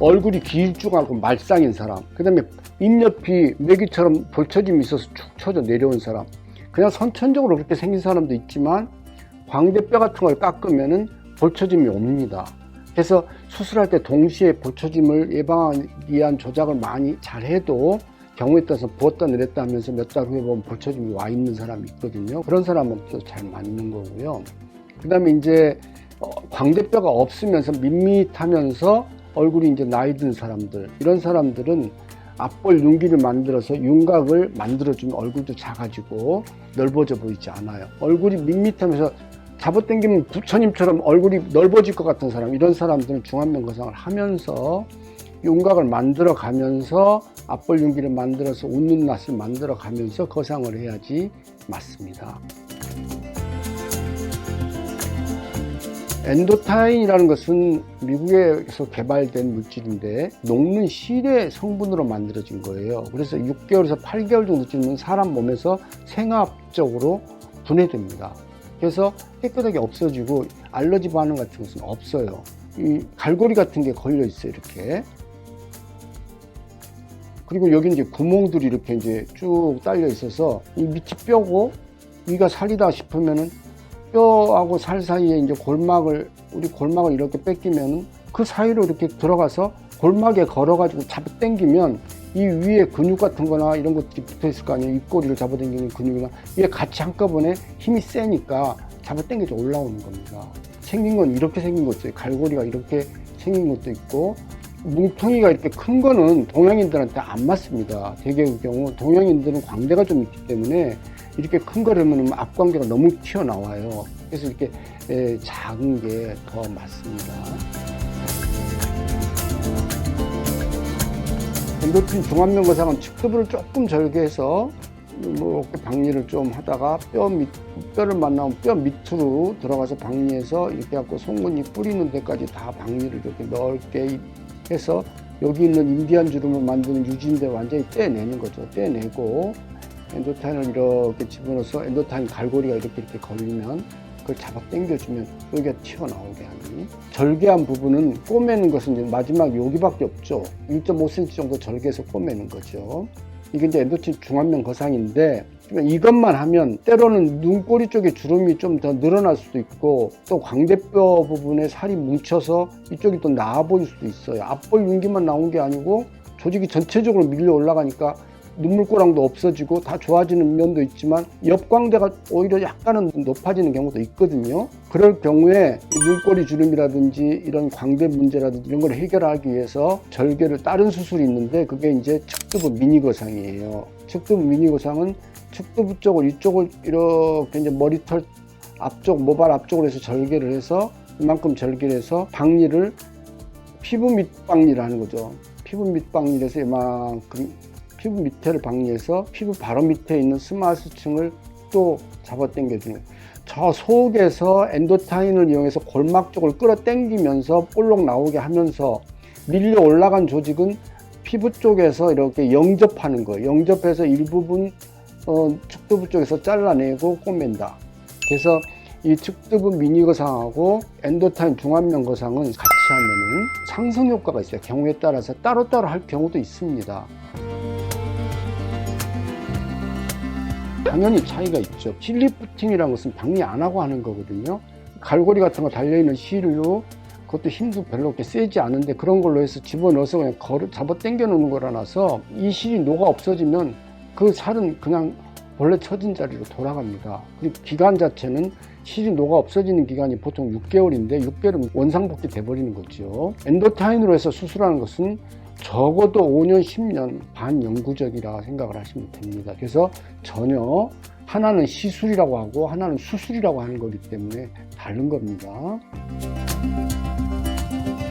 얼굴이 길쭉하고 말상인 사람, 그 다음에 입옆이 메기처럼 볼처짐이 있어서 축 처져 내려온 사람, 그냥 선천적으로 그렇게 생긴 사람도 있지만 광대뼈 같은 걸 깎으면은 볼처짐이 옵니다. 그래서 수술할 때 동시에 볼처짐을 예방하기 위한 조작을 많이 잘 해도 경우에 따라서 부었다 내렸다 하면서 몇 달 후에 보면 볼처짐이 와 있는 사람이 있거든요. 그런 사람은 또 잘 맞는 거고요. 그 다음에 이제 어, 광대뼈가 없으면서 밋밋하면서 얼굴이 이제 나이 든 사람들 이런 사람들은 앞볼 윤기를 만들어서 윤곽을 만들어주면 얼굴도 작아지고 넓어져 보이지 않아요. 얼굴이 밋밋하면서 잡아당기면 부처님처럼 얼굴이 넓어질 것 같은 사람 이런 사람들은 중안면 거상을 하면서 윤곽을 만들어 가면서 앞볼 윤기를 만들어서 웃는 낯을 만들어 가면서 거상을 해야지 맞습니다. 엔도타인이라는 것은 미국에서 개발된 물질인데 녹는 실의 성분으로 만들어진 거예요. 그래서 6개월에서 8개월 정도 지나면 사람 몸에서 생화학적으로 분해됩니다. 그래서 깨끗하게 없어지고 알러지 반응 같은 것은 없어요. 이 갈고리 같은 게 걸려 있어요, 이렇게. 그리고 여기 이제 구멍들이 이렇게 이제 쭉 딸려 있어서 이 밑이 뼈고 위가 살이다 싶으면은 뼈하고 살 사이에 이제 골막을 우리 골막을 이렇게 뺏기면 그 사이로 이렇게 들어가서 골막에 걸어가지고 잡아 당기면 이 위에 근육 같은 거나 이런 것들이 붙어 있을 거 아니에요. 입꼬리를 잡아 당기는 근육이나 이게 같이 한꺼번에 힘이 세니까 잡아 당겨서 올라오는 겁니다. 생긴 건 이렇게 생긴 것도 있어요. 갈고리가 이렇게 생긴 것도 있고 뭉텅이가 이렇게 큰 거는 동양인들한테 안 맞습니다. 대개의 경우 동양인들은 광대가 좀 있기 때문에 이렇게 큰 거라면 앞광대가 너무 튀어나와요. 그래서 이렇게 에, 작은 게 더 맞습니다. 엔도핀 중안면 거상은 측두부를 조금 절개해서 뭐 이렇게 박리를 좀 하다가 뼈 밑, 뼈를 만나면 뼈 밑으로 들어가서 박리해서 이렇게 갖고 송곳니 뿌리는 데까지 다 박리를 이렇게 넓게 해서 여기 있는 인디안 주름을 만드는 유지인데 완전히 떼내는 거죠. 떼내고 엔도타인을 이렇게 집어넣어서 엔도타인 갈고리가 이렇게 이렇게 걸리면 그걸 잡아 당겨주면 여기가 튀어나오게 하니 절개한 부분은 꼬매는 것은 이제 마지막 여기밖에 없죠. 1.5cm 정도 절개해서 꼬매는 거죠. 이게 이제 엔도틴 중안면 거상인데 이것만 하면 때로는 눈꼬리 쪽에 주름이 좀 더 늘어날 수도 있고 또 광대뼈 부분에 살이 뭉쳐서 이쪽이 또 나아 보일 수도 있어요. 앞볼 윤기만 나온 게 아니고 조직이 전체적으로 밀려 올라가니까 눈물고랑도 없어지고 다 좋아지는 면도 있지만 옆광대가 오히려 약간은 높아지는 경우도 있거든요. 그럴 경우에 눈꼬리 주름이라든지 이런 광대 문제라든지 이런 걸 해결하기 위해서 절개를 다른 수술이 있는데 그게 이제 측두부 미니거상이에요. 측두부 미니거상은 측두부 쪽을 이쪽을 이렇게 이제 머리털 앞쪽 모발 앞쪽으로 해서 절개를 해서 이만큼 절개를 해서 박리를 피부 밑박리를 하는 거죠. 피부 밑박리에서 이만큼 피부 밑에를 박리해서 피부 바로 밑에 있는 스마스층을 또 잡아당겨주는 저 속에서 엔도타인을 이용해서 골막 쪽을 끌어당기면서 볼록 나오게 하면서 밀려 올라간 조직은 피부 쪽에서 이렇게 영접하는 거예요. 영접해서 일부분 어, 측두부 쪽에서 잘라내고 꼬맨다. 그래서 이 측두부 미니 거상하고 엔도타인 중안면 거상은 같이 하면은 상승 효과가 있어요. 경우에 따라서 따로따로 할 경우도 있습니다. 당연히 차이가 있죠. 실리프팅이라는 것은 박리 안 하고 하는 거거든요. 갈고리 같은 거 달려있는 실로 그것도 힘도 별로 그렇게 세지 않은데 그런 걸로 해서 집어넣어서 그냥 걸어 잡아 당겨 놓는 거라서 이 실이 녹아 없어지면 그 살은 그냥 원래 처진 자리로 돌아갑니다. 그리고 기간 자체는 실이 녹아 없어지는 기간이 보통 6개월인데 6개월은 원상복귀 돼버리는 거죠. 엔도타인으로 해서 수술하는 것은 적어도 5년, 10년 반영구적이라 생각을 하시면 됩니다. 그래서 전혀 하나는 시술이라고 하고 하나는 수술이라고 하는 거기 때문에 다른 겁니다.